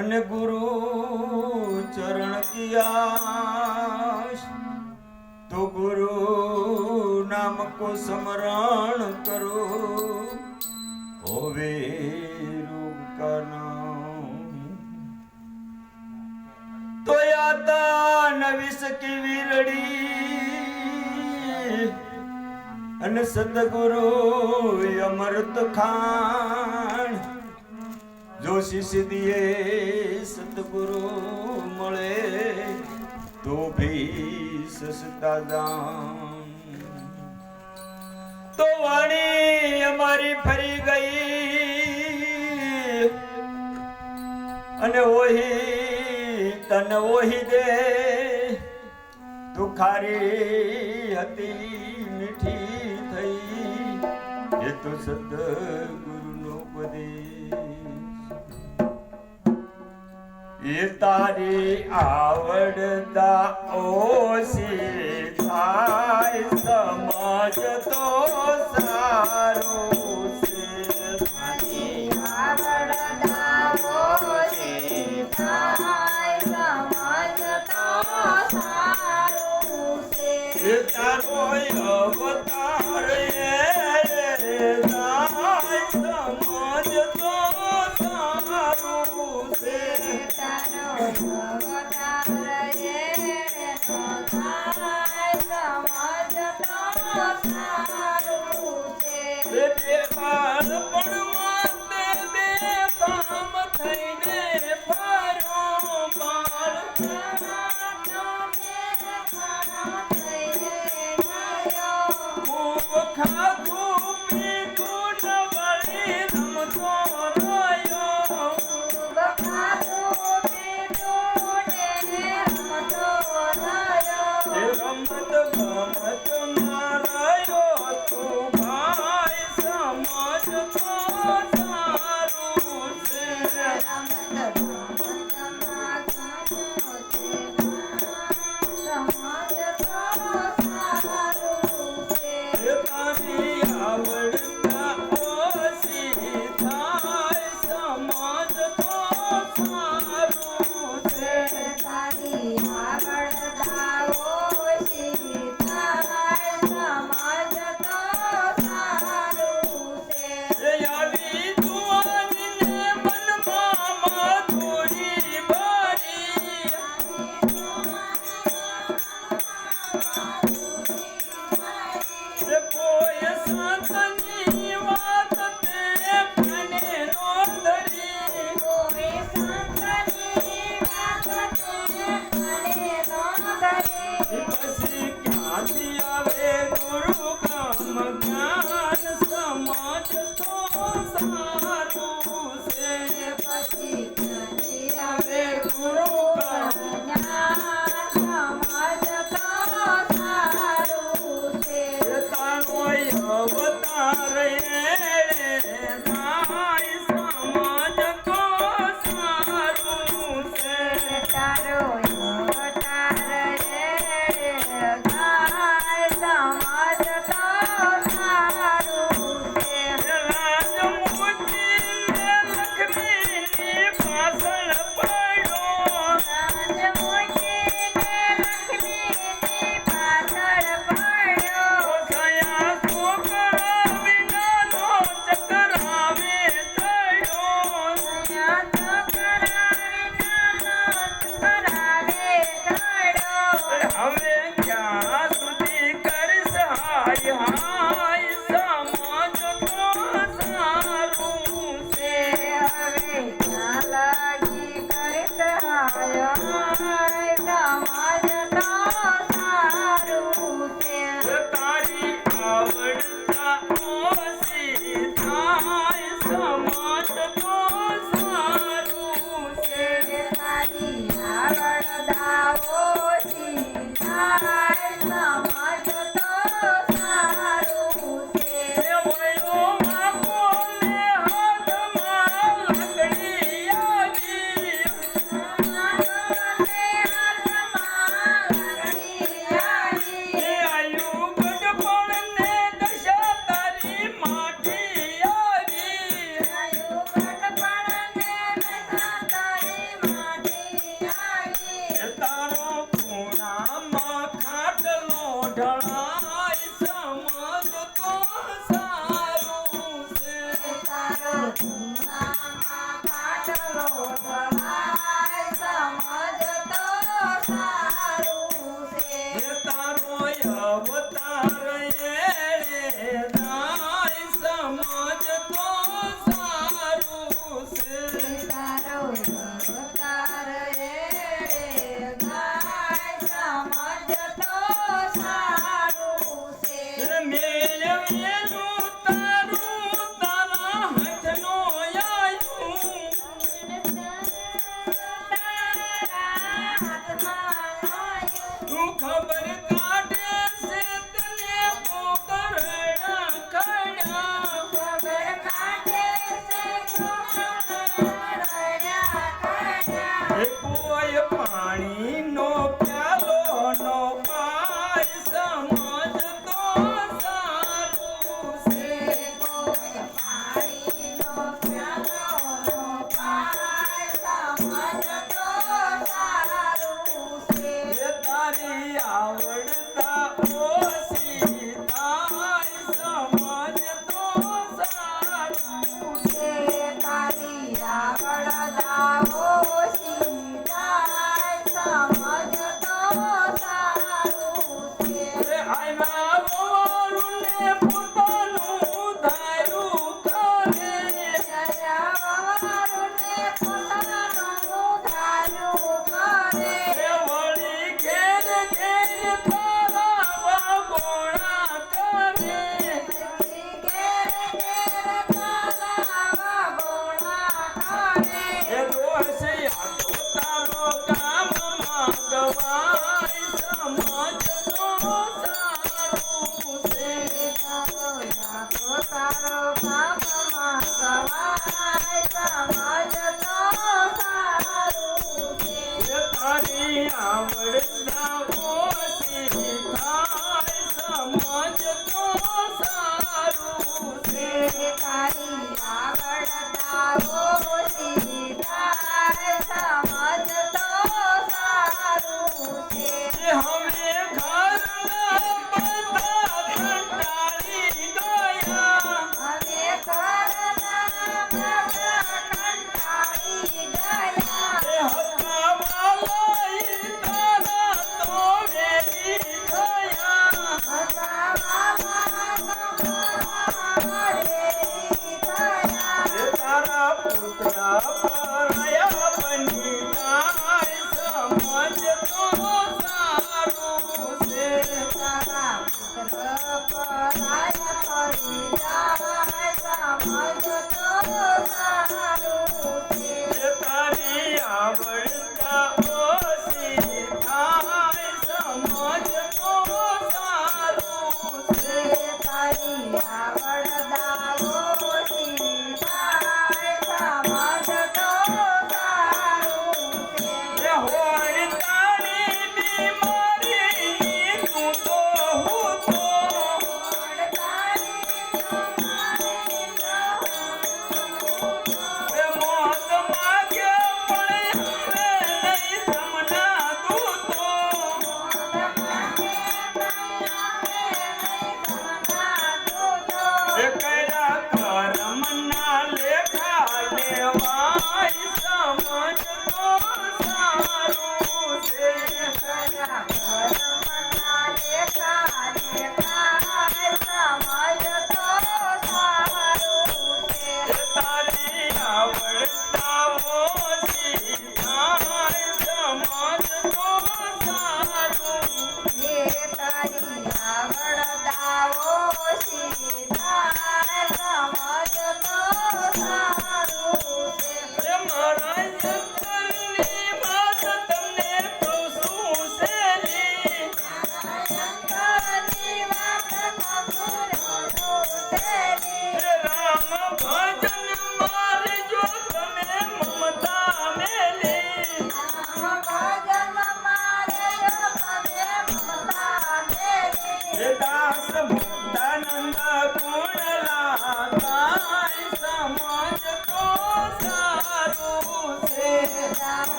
અને ગુરુ ચરણ કિયાશ. તો ગુરુ નામ કો સમરણ કરો. હોવે તો યાતા નવિસ કી વીરડી અને સદગુરુ અમૃત ખાણ જો શિષ્ય સતગુરુ મળે, તો ભી સસતા દામ તો વાણી અમારી ફરી ગઈ, અને ઓહી તન ઓહી દે. તું ખારી હતી, મીઠી થઈ, એ તો સદગુરુનો ઉપદેશ. એ તારી આવડતા ઓછી થાય સમાજ તો સારું છે. તારો અવતાર એ એ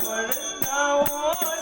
તારી આવડતા ઓછી થાય સમજતો